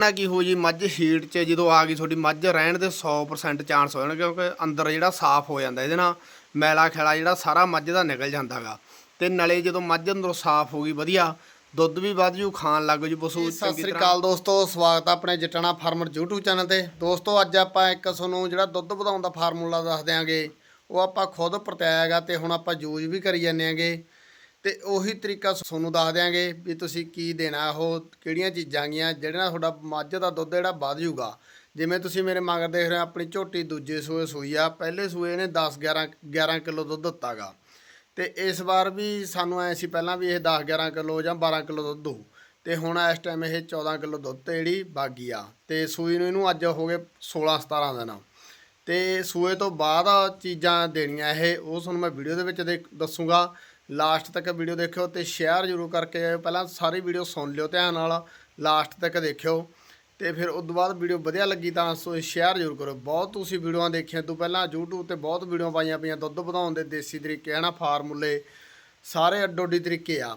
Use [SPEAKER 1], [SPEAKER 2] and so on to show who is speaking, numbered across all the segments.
[SPEAKER 1] ਨਾ ਕੀ ਹੋ ਜੀ ਮੱਝ ਹੀਟ 'ਚ ਜਦੋਂ ਆ ਗਈ ਤੁਹਾਡੀ ਮੱਝ ਰਹਿਣ ਦੇ 100% ਚਾਂਸ ਹੋ ਜਾਣ ਕਿਉਂਕਿ ਅੰਦਰ ਜਿਹੜਾ ਸਾਫ਼ ਹੋ ਜਾਂਦਾ ਇਹਦੇ ਨਾਲ ਮੈਲਾ ਖੈਲਾ ਜਿਹੜਾ ਸਾਰਾ ਮੱਝ ਦਾ ਨਿਕਲ ਜਾਂਦਾਗਾ ਤੇ ਨਲੇ ਜਦੋਂ ਮੱਝ ਅੰਦਰੋਂ ਸਾਫ਼ ਹੋ ਗਈ ਵਧੀਆ ਦੁੱਧ ਵੀ ਵੱਧ ਜੂ ਖਾਣ ਲੱਗ ਜੂ ਪਸ਼ੂ
[SPEAKER 2] ਸਤਿ ਸ੍ਰੀ ਅਕਾਲ ਦੋਸਤੋ ਸਵਾਗਤ ਹੈ ਆਪਣੇ ਜਟਣਾ ਫਾਰਮਰ YouTube ਚੈਨਲ ਤੇ। ਦੋਸਤੋ ਅੱਜ ਆਪਾਂ ਇੱਕ ਤੁਹਾਨੂੰ ਜਿਹੜਾ ਦੁੱਧ ਵਧਾਉਣ ਦਾ ਫਾਰਮੂਲਾ ਦੱਸ ਦਿਆਂਗੇ ਉਹ ਆਪਾਂ ਖੁਦ ਪਰਤਾਇਆ ਹੈਗਾ ਤੇ ਹੁਣ ਆਪਾਂ ਯੂਜ਼ ਵੀ ਕਰੀ ਜਾਂਦੇ ਆਂਗੇ ਤੇ ਉਹੀ ਤਰੀਕਾ ਤੁਹਾਨੂੰ ਦੱਸ ਦਿਆਂਗੇ ਵੀ ਤੁਸੀਂ ਕੀ ਦੇਣਾ, ਉਹ ਕਿਹੜੀਆਂ ਚੀਜ਼ਾਂ ਗੀਆਂ, ਜਿਹੜੇ ਨਾਲ ਤੁਹਾਡਾ ਮੱਝ ਦਾ ਦੁੱਧ ਜਿਹੜਾ ਵੱਧ ਜਾਊਗਾ। ਜਿਵੇਂ ਤੁਸੀਂ ਮੇਰੇ ਮਗਰ ਦੇਖ ਰਹੇ ਹੋ, ਆਪਣੀ ਝੋਟੀ ਦੂਜੇ ਸੂਏ ਸੂਈ ਆ, ਪਹਿਲੇ ਸੂਏ ਨੇ 10 11 11 ਕਿਲੋ ਦੁੱਧ ਦਿੱਤਾਗਾ। ਤੇ ਇਸ ਵਾਰ ਵੀ ਸਾਨੂੰ ਐ ਸੀ ਪਹਿਲਾਂ ਵੀ ਇਹ 10 11 ਕਿਲੋ ਜਾਂ 12 ਕਿਲੋ ਦੁੱਧ ਦਊ। ਤੇ ਹੁਣ ਇਸ ਟਾਈਮ ਇਹ 14 ਕਿਲੋ ਦੁੱਧ ਤੇ ਜਿਹੜੀ ਬਾਗੀ ਆ। ਤੇ ਸੂਈ ਨੂੰ ਇਹਨੂੰ ਅੱਜ ਹੋ ਗਏ 16 17 ਦਿਨ। ਤੇ ਸੂਏ ਤੋਂ ਬਾਅਦ ਚੀਜ਼ਾਂ ਦੇਣੀਆਂ ਇਹ, ਉਹ ਤੁਹਾਨੂੰ ਮੈਂ ਵੀਡੀਓ ਦੇ ਵਿੱਚ ਦੇ ਦੱਸੂਗਾ। ਲਾਸਟ ਤੱਕ ਵੀਡੀਓ ਦੇਖਿਓ ਤੇ ਸ਼ੇਅਰ ਜ਼ਰੂਰ ਕਰਕੇ ਜਾਇਓ। ਪਹਿਲਾਂ ਸਾਰੀ ਵੀਡੀਓ ਸੁਣ ਲਿਓ ਧਿਆਨ ਨਾਲ, ਲਾਸਟ ਤੱਕ ਦੇਖਿਓ। ਤੇ ਫਿਰ ਉਸ ਤੋਂ ਬਾਅਦ ਵੀਡੀਓ ਵਧੀਆ ਲੱਗੀ ਤਾਂ ਸੋ ਸ਼ੇਅਰ ਜ਼ਰੂਰ ਕਰੋ ਬਹੁਤ ਤੁਸੀਂ ਵੀਡੀਓਆਂ ਦੇਖੀਆਂ, ਤੋਂ ਪਹਿਲਾਂ YouTube ਤੇ ਬਹੁਤ ਵੀਡੀਓ ਪਾਈਆਂ ਪਈਆਂ, ਦੁੱਧ ਵਧਾਉਣ ਦੇ ਦੇਸੀ ਤਰੀਕੇ ਹਨਾ, ਫਾਰਮੂਲੇ, ਸਾਰੇ ਅੱਡੋ ਅੱਡੀ ਤਰੀਕੇ ਆ।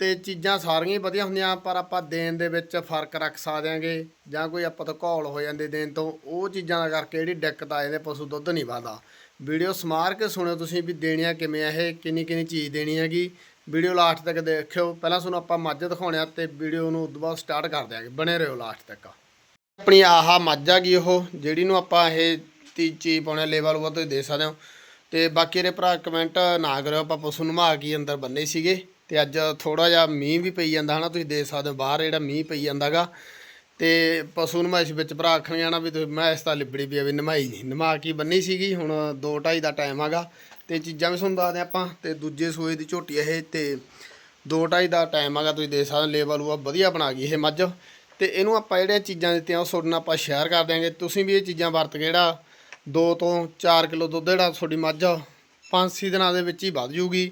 [SPEAKER 2] ਤੇ ਚੀਜ਼ਾਂ ਸਾਰੀਆਂ ਹੀ ਵਧੀਆ ਹੁੰਦੀਆਂ, ਪਰ ਆਪਾਂ ਦੇਣ ਦੇ ਵਿੱਚ ਫ਼ਰਕ ਰੱਖ ਸਕਦੇਾਂਗੇ ਜਾਂ ਕੋਈ ਆਪਾਂ ਤੋਂ ਘੋਲ ਹੋ ਜਾਂਦੇ ਦੇਣ ਤੋਂ, ਉਹ ਚੀਜ਼ਾਂ ਦਾ ਕਰਕੇ ਜਿਹੜੀ ਦਿੱਕਤ ਆ ਜਾਂਦੇ ਪਸ਼ੂ ਦੁੱਧ ਨਹੀਂ ਵਧਦਾ। ਵੀਡੀਓ ਸਮਾਰ ਕੇ ਸੁਣਿਓ ਤੁਸੀਂ ਵੀ ਦੇਣੀਆਂ ਕਿਵੇਂ ਆ ਇਹ, ਕਿੰਨੀ ਕਿੰਨੀ ਚੀਜ਼ ਦੇਣੀ ਹੈਗੀ। ਵੀਡੀਓ ਲਾਸਟ ਤੱਕ ਦੇਖਿਓ, ਪਹਿਲਾਂ ਤੁਹਾਨੂੰ ਆਪਾਂ ਮੱਝ ਦਿਖਾਉਣੇ ਆ, ਤੇ ਵੀਡੀਓ ਨੂੰ ਉਦੋਂ ਬਾਅਦ ਸਟਾਰਟ ਕਰ ਦਿਆਂਗੇ ਬਣੇ ਰਹੋ ਲਾਸਟ ਤੱਕ। ਆਪਣੀ ਆਹਾ ਮੱਝ ਆ ਗਈ ਉਹ, ਜਿਹੜੀ ਨੂੰ ਆਪਾਂ ਇਹ ਤੀਜੀ ਪਾਉਣੇ ਲੈਵਲ ਉਹ ਤੁਸੀਂ ਦੇ ਸਕਦੇ ਹੋ। ਤੇ ਬਾਕੀ ਇਹਦੇ ਭਰਾ ਕਮੈਂਟ ਨਾ ਕਰਿਓ, ਆਪਾਂ ਪਸ਼ੂ ਨਮਾ ਕੇ ਅੰਦਰ ਬੰਨੇ ਸੀਗੇ। ਤੇ ਅੱਜ ਥੋੜਾ ਜਿਹਾ ਮੀਂਹ ਵੀ ਪਈ ਜਾਂਦਾ ਹਨਾ, ਤੁਸੀਂ ਦੇਖ ਸਕਦੇ ਹੋ ਬਾਹਰ ਜਿਹੜਾ ਮੀਂਹ ਪਈ ਜਾਂਦਾਗਾ ਤੇ ਪਸ਼ੂ ਨਮਾਇਸ਼ ਵਿੱਚ ਭਰਾ ਆਖਣ ਜਾਣਾ ਵੀ ਤੁਸੀਂ ਮੈਂ ਇਸ ਤਾਂ ਲਿਬੜੀ ਵੀ ਆ ਵੀ ਨਮਾਈ ਨਹੀਂ। ਨਮਾ ਕੇ ਬੰਨੀ ਸੀਗੀ, ਹੁਣ 2:30 ਦਾ ਟਾਈਮ ਆਗਾ ਤੇ ਚੀਜ਼ਾਂ ਵੀ ਤੁਹਾਨੂੰ ਦੱਸਦੇ ਆਪਾਂ, ਤੇ ਦੂਜੇ ਸੂਏ ਦੀ ਝੋਟੀ ਇਹ, ਤੇ 2:30 ਦਾ ਟਾਈਮ ਆਗਾ ਤੁਸੀਂ ਦੇਖ ਸਕਦੇ ਹੋ ਲੇਵਲ ਉਹ ਵਧੀਆ ਬਣਾ ਗਈ ਇਹ ਮੱਝ। ਤੇ ਇਹਨੂੰ ਆਪਾਂ ਜਿਹੜੀਆਂ ਚੀਜ਼ਾਂ ਦਿੱਤੀਆਂ, ਉਹ ਤੁਹਾਡੇ ਨਾਲ ਆਪਾਂ ਸ਼ੇਅਰ ਕਰ ਦਿਆਂਗੇ। ਤੁਸੀਂ ਵੀ ਇਹ ਚੀਜ਼ਾਂ ਵਰਤ ਕੇ ਜਿਹੜਾ 2 ਤੋਂ 4 ਕਿਲੋ ਦੁੱਧ ਜਿਹੜਾ ਤੁਹਾਡੀ ਮੱਝ 5-6 ਦਿਨਾਂ ਦੇ ਵਿੱਚ ਹੀ ਵੱਧ ਜੂਗੀ।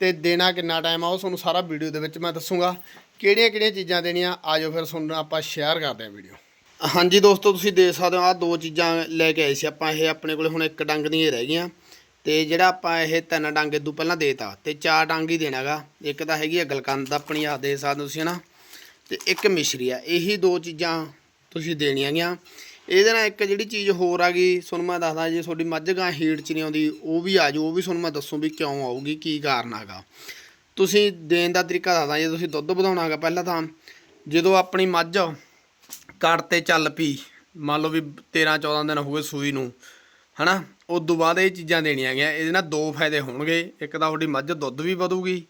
[SPEAKER 2] ਤੇ ਦੇਣਾ ਕਿੰਨਾ ਟਾਈਮ ਆ, ਉਹ ਤੁਹਾਨੂੰ ਸਾਰਾ ਵੀਡੀਓ ਦੇ ਵਿੱਚ ਮੈਂ ਦੱਸੂਗਾ। ਕਿਹੜੀਆਂ ਕਿਹੜੀਆਂ ਚੀਜ਼ਾਂ ਦੇਣੀਆਂ, ਆਜੋ ਫਿਰ ਤੁਹਾਨੂੰ ਆਪਾਂ ਸ਼ੇਅਰ ਕਰਦੇ ਹਾਂ ਵੀਡੀਓ ਹਾਂਜੀ ਦੋਸਤੋ, ਤੁਸੀਂ ਦੇਖ ਸਕਦੇ ਹੋ ਆ ਦੋ ਚੀਜ਼ਾਂ ਲੈ ਕੇ ਆਏ ਸੀ ਆਪਾਂ। ਇਹ ਆਪਣੇ ਕੋਲੇ ਹੁਣ ਇੱਕ ਡੰਗ ਦੀਆਂ ਰਹਿ ਗਈਆਂ। ਤੇ ਜਿਹੜਾ ਆਪਾਂ ਇਹ ਤਿੰਨ ਡੰਗ ਇਦੋਂ ਪਹਿਲਾਂ ਦੇਤਾ, ਤੇ ਚਾਰ ਡੰਗ ਹੀ ਦੇਣਾਗਾ। ਇੱਕ ਤਾਂ ਹੈਗੀ ਹੈ ਗਲਕੰਦ, ਆਪਣੀ ਆ ਦੇ ਸਕਦੇ ਹੋ ਤੁਸੀਂ ਹਨਾ। ਤੇ ਇੱਕ ਮਿਸ਼ਰੀ ਆ। ਇਹੀ ਦੋ ਚੀਜ਼ਾਂ ਤੁਸੀਂ ਦੇਣੀਆਂ ਗੀਆਂ। ਇਹਦੇ ਨਾਲ ਇੱਕ ਜਿਹੜੀ ਚੀਜ਼ ਹੋਰ ਆ ਗਈ ਤੁਹਾਨੂੰ ਮੈਂ ਦੱਸਦਾ ਜੇ, ਤੁਹਾਡੀ ਮੱਝ ਗਾਂ ਹੀਟ ਚ ਨਹੀਂ ਆਉਂਦੀ, ਉਹ ਵੀ ਆ ਜਾਓ ਉਹ ਵੀ ਤੁਹਾਨੂੰ ਮੈਂ ਦੱਸੂ ਵੀ ਕਿਉਂ ਆਊਗੀ, ਕੀ ਕਾਰਨ ਹੈਗਾ। ਤੁਸੀਂ ਦੇਣ ਦਾ ਤਰੀਕਾ ਦੱਸਦਾ ਜੇ, ਤੁਸੀਂ ਦੁੱਧ ਵਧਾਉਣਾ ਹੈਗਾ ਪਹਿਲਾਂ ਤਾਂ, ਜਦੋਂ ਆਪਣੀ ਮੱਝ ਕੱਟ ਤੇ ਚੱਲ ਪਈ, ਮੰਨ ਲਓ ਵੀ 13 14 ਦਿਨ ਹੋ ਗਏ ਸੂਈ ਨੂੰ, ਹਨਾ ਉਸ ਤੋਂ ਬਾਅਦ ਇਹ ਚੀਜ਼ਾਂ ਦੇਣੀਆਂ ਗਿਆ ਇਹਦੇ ਨਾਲ ਦੋ ਫਾਇਦੇ ਹੋਣਗੇ, ਇੱਕ ਤਾਂ ਤੁਹਾਡੀ ਮੱਝ ਦੁੱਧ ਵੀ ਵਧੂਗੀ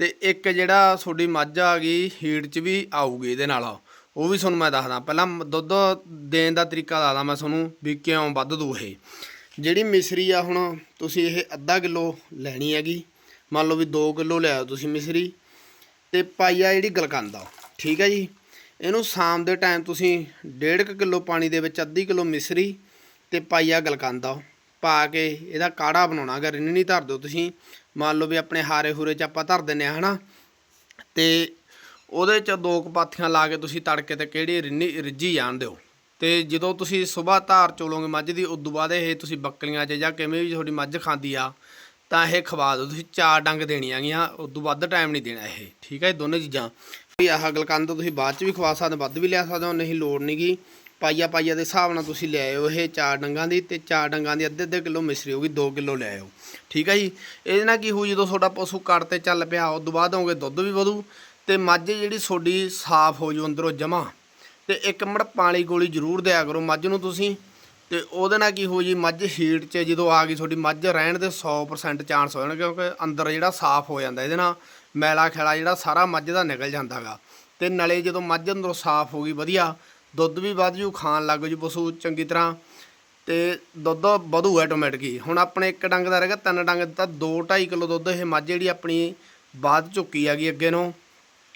[SPEAKER 2] ਤੇ ਇੱਕ ਜਿਹੜਾ ਤੁਹਾਡੀ ਮੱਝ ਆ ਗਈ ਹੀਟ 'ਚ ਵੀ ਆਊਗੀ ਇਹਦੇ ਨਾਲ। ਉਹ ਵੀ ਤੁਹਾਨੂੰ ਮੈਂ ਦੱਸਦਾ। ਪਹਿਲਾਂ ਦੁੱਧ ਦੇਣ ਦਾ ਤਰੀਕਾ ਦੱਸਦਾ ਮੈਂ ਤੁਹਾਨੂੰ ਵੀ ਕਿਉਂ ਵੱਧ ਦੂ ਇਹ। ਜਿਹੜੀ ਮਿਸਰੀ ਆ ਹੁਣ, ਤੁਸੀਂ ਇਹ ਅੱਧਾ ਕਿਲੋ ਲੈਣੀ ਹੈਗੀ। ਮੰਨ ਲਓ ਵੀ 2 ਕਿਲੋ ਲਿਆਓ ਤੁਸੀਂ ਮਿਸਰੀ। ਤੇ ਪਾਈਆ ਜਿਹੜੀ ਗਲਕੰਦ ਆ, ਠੀਕ ਹੈ ਜੀ। ਇਹਨੂੰ ਸ਼ਾਮ ਦੇ ਟਾਈਮ ਤੁਸੀਂ 1.5 ਕਿਲੋ ਪਾਣੀ ਦੇ ਵਿੱਚ ਅੱਧੀ ਕਿਲੋ ਮਿਸਰੀ ਤੇ ਪਾਈਆ ਗਲਕੰਦ ਆ। ਪਾ ਕੇ ਇਹਦਾ ਕਾੜਾ ਬਣਾਉਣਾ, ਅਗਰ ਇਹਨੂੰ ਨਹੀਂ ਧਰ ਦਿਓ ਤੁਸੀਂ। ਮੰਨ ਲਓ ਵੀ ਆਪਣੇ ਹਾਰੇ ਹੂਰੇ ਚ ਆਪਾਂ ਧਰ ਦਿੰਨੇ ਆ, ਹਨਾ। ਤੇ ਉਹਦੇ ਚ ਦੋ ਕਪਾਥੀਆਂ ਲਾ ਕੇ ਤੁਸੀਂ ਤੜਕੇ ਤੇ ਕਿਹੜੀ ਰਿੰਨੀ ਰਿੱਝੀ ਜਾਣ ਦਿਓ ਤੇ ਜਦੋਂ ਤੁਸੀਂ ਸਵੇਰ ਧਾਰ ਚੋਲੋਗੇ ਮੱਝ ਦੀ ਉਦੋਂ ਬਾਅਦ ਇਹ ਤੁਸੀਂ ਬੱਕਲੀਆਂ 'ਚ ਜਾਂ ਕਿਵੇਂ ਵੀ ਤੁਹਾਡੀ ਮੱਝ ਖਾਂਦੀ ਆ ਤਾਂ ਇਹ ਖਵਾ ਦਿਓ। ਤੁਸੀਂ ਚਾਰ ਡੰਗ ਦੇਣੀਆਂ ਗੀਆਂ ਉਦੋਂ ਵੱਧ ਟਾਈਮ ਨਹੀਂ ਦੇਣਾ ਇਹ। ਠੀਕ ਹੈ ਇਹ ਦੋਨੇ ਚੀਜ਼ਾਂ। ਵੀ ਆਹ ਗਲਕੰਦ ਤੁਸੀਂ ਬਾਅਦ ਚ ਵੀ ਖਵਾ ਸਕਦੇ ਹੋ, ਵੱਧ ਵੀ ਲਿਆ ਸਕਦੇ ਹੋ ਨਹੀਂ ਲੋੜ ਨਹੀਂਗੀ ਪਾਈਆ ਪਾਈਆ ਦੇ ਹਿਸਾਬ ਨਾਲ ਤੁਸੀਂ ਲੈ ਆਇਓ ਇਹ ਚਾਰ ਡੰਗਾਂ ਦੀ ਤੇ ਚਾਰ ਡੰਗਾਂ ਦੀ ਅੱਧੇ ਅੱਧੇ ਕਿਲੋ ਮਿਸਰੀ ਹੋਗੀ 2 ਕਿਲੋ ਲੈ ਆਇਓ। ਠੀਕ ਹੈ ਜੀ ਇਹਦੇ ਨਾਲ ਕੀ ਹੋਊ ਜਦੋਂ ਤੁਹਾਡਾ ਪਸ਼ੂ ਕੱਟ ਤੇ ਚੱਲ ਪਿਆ ਉਦੋਂ ਬਾਅਦ ਆਉਂਗੇ ਦੁੱਧ ਵੀ ਵਧੂ ਤੇ ਮੱਝ ਜਿਹੜੀ ਤੁਹਾਡੀ ਸਾਫ਼ ਹੋ ਜੂ ਅੰਦਰੋਂ ਜਮਾ। ਤੇ ਇੱਕ ਮਿੰਟ ਪਾਣੀ ਗੋਲੀ ਜ਼ਰੂਰ ਦਿਆ ਕਰੋ ਮੱਝ ਨੂੰ ਤੁਸੀਂ। ਤੇ ਉਹਦੇ ਨਾਲ ਕੀ ਹੋ ਜੀ, ਮੱਝ ਹੀਟ 'ਚ ਜਦੋਂ ਆ ਗਈ ਤੁਹਾਡੀ ਮੱਝ, ਰਹਿਣ ਦੇ 100% ਚਾਂਸ ਹੋ ਜਾਣ ਕਿਉਂਕਿ ਅੰਦਰ ਜਿਹੜਾ ਸਾਫ਼ ਹੋ ਜਾਂਦਾ, ਇਹਦੇ ਨਾਲ ਮੈਲਾ ਖੈਲਾ ਜਿਹੜਾ ਸਾਰਾ ਮੱਝ ਦਾ ਨਿਕਲ ਜਾਂਦਾਗਾ ਤੇ ਨਲੇ ਜਦੋਂ ਮੱਝ ਅੰਦਰੋਂ ਸਾਫ਼ ਹੋ ਗਈ ਵਧੀਆ, ਦੁੱਧ ਵੀ ਵੱਧ ਜੂ, ਖਾਣ ਲੱਗ ਜੂ ਪਸ਼ੂ ਚੰਗੀ ਤਰ੍ਹਾਂ। ਤੇ ਦੁੱਧ ਵਧੂ ਆਟੋਮੈਟਿਕ ਹੁਣ ਆਪਣੇ ਇੱਕ ਡੰਗ ਦਾ ਰਹਿ ਗਿਆ ਤਿੰਨ ਡੰਗ ਦਿੱਤਾ ਦਾ 2.5 ਕਿਲੋ ਦੁੱਧ ਇਹ ਮੱਝ ਜਿਹੜੀ ਆਪਣੀ ਬਾਅਦ ਚੁੱਕੀ ਹੈਗੀ ਅੱਗੇ ਨੂੰ।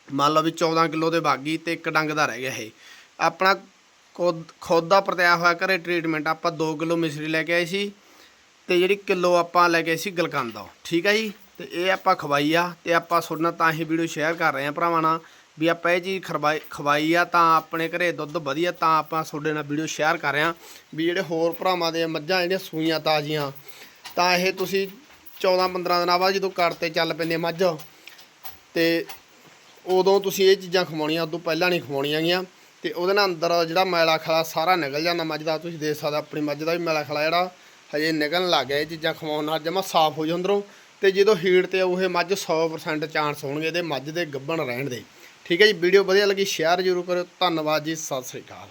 [SPEAKER 2] ਮੰਨ ਲਓ ਵੀ 14 ਕਿਲੋ ਦੇ ਬਾਗੀ ਤੇ ਇੱਕ ਡੰਗ ਦਾ ਰਹਿ ਗਿਆ ਇਹ। ਆਪਣਾ ਖੁਦ ਖੁਦ ਦਾ ਪਰਤਿਆ ਹੋਇਆ ਘਰੇ ਟ੍ਰੀਟਮੈਂਟ ਆਪਾਂ 2 ਕਿਲੋ ਮਿਸਰੀ ਲੈ ਕੇ ਆਏ ਸੀ ਤੇ ਜਿਹੜੀ ਕਿਲੋ ਆਪਾਂ ਲੈ ਕੇ ਆਏ ਸੀ ਗਲਕੰਦ ਠੀਕ ਹੈ ਜੀ? ਤੇ ਇਹ ਆਪਾਂ ਖਵਾਈ ਆ ਤੇ ਆਪਾਂ ਤੁਹਾਡੇ ਨਾਲ ਤਾਂ ਇਹ ਵੀਡੀਓ ਸ਼ੇਅਰ ਕਰ ਰਹੇ ਆ ਭਰਾਵਾਂ ਨਾਲ ਵੀ ਆਪਾਂ ਇਹ ਚੀਜ਼ ਖਰਵਾਈ, ਖਵਾਈ ਆ ਤਾਂ ਆਪਣੇ ਘਰੇ ਦੁੱਧ ਵਧੀਆ ਤਾਂ ਆਪਾਂ ਤੁਹਾਡੇ ਨਾਲ ਵੀਡੀਓ ਸ਼ੇਅਰ ਕਰ ਰਹੇ ਆ ਵੀ ਜਿਹੜੇ ਹੋਰ ਭਰਾਵਾਂ ਦੇ ਮੱਝਾਂ ਜਿਹੜੀਆਂ ਸੂਈਆਂ ਤਾਜ਼ੀਆਂ, ਤਾਂ ਇਹ ਤੁਸੀਂ 14 15 ਦਿਨਾਂ ਬਾਅਦ ਜਦੋਂ ਕੱਟ ਤੇ ਚੱਲ ਪੈਂਦੇ ਮੱਝ, ਤੇ ਉਦੋਂ ਤੁਸੀਂ ਇਹ ਚੀਜ਼ਾਂ ਖਵਾਉਣੀਆਂ, ਉਦੋਂ ਪਹਿਲਾਂ ਨਹੀਂ ਖਵਾਉਣੀਆਂ ਗੀਆਂ। ਤੇ ਉਹਦੇ ਨਾਲ ਅੰਦਰ ਜਿਹੜਾ ਮੈਲਾ ਖਲਾ ਸਾਰਾ ਨਿਕਲ ਜਾਂਦਾ ਮੱਝ ਦਾ। ਤੁਸੀਂ ਦੇਖ ਸਕਦੇ ਹੋ ਆਪਣੀ ਮੱਝ ਦਾ ਵੀ ਮੈਲਾ ਖਲਾ ਜਿਹੜਾ, ਹਜੇ ਨਿਕਲਣ ਲੱਗ ਗਿਆ ਇਹ ਚੀਜ਼ਾਂ ਖਵਾਉਣ ਨਾਲ, ਜਮਾ ਸਾਫ਼ ਹੋ ਜਾ ਅੰਦਰੋਂ। ਤੇ ਜਦੋਂ ਹੀਟ ਤੇ ਉਹ ਇਹ ਮੱਝ 100% ਚਾਂਸ ਹੋਣਗੇ ਇਹਦੇ ਮੱਝ ਦੇ ਗੱਭਣ ਰਹਿਣ ਦੇ। ਠੀਕ ਹੈ ਜੀ, ਵੀਡੀਓ ਵਧੀਆ ਲੱਗੀ, ਸ਼ੇਅਰ ਜ਼ਰੂਰ ਕਰਿਓ। ਧੰਨਵਾਦ ਜੀ, ਸਤਿ ਸ੍ਰੀ ਅਕਾਲ।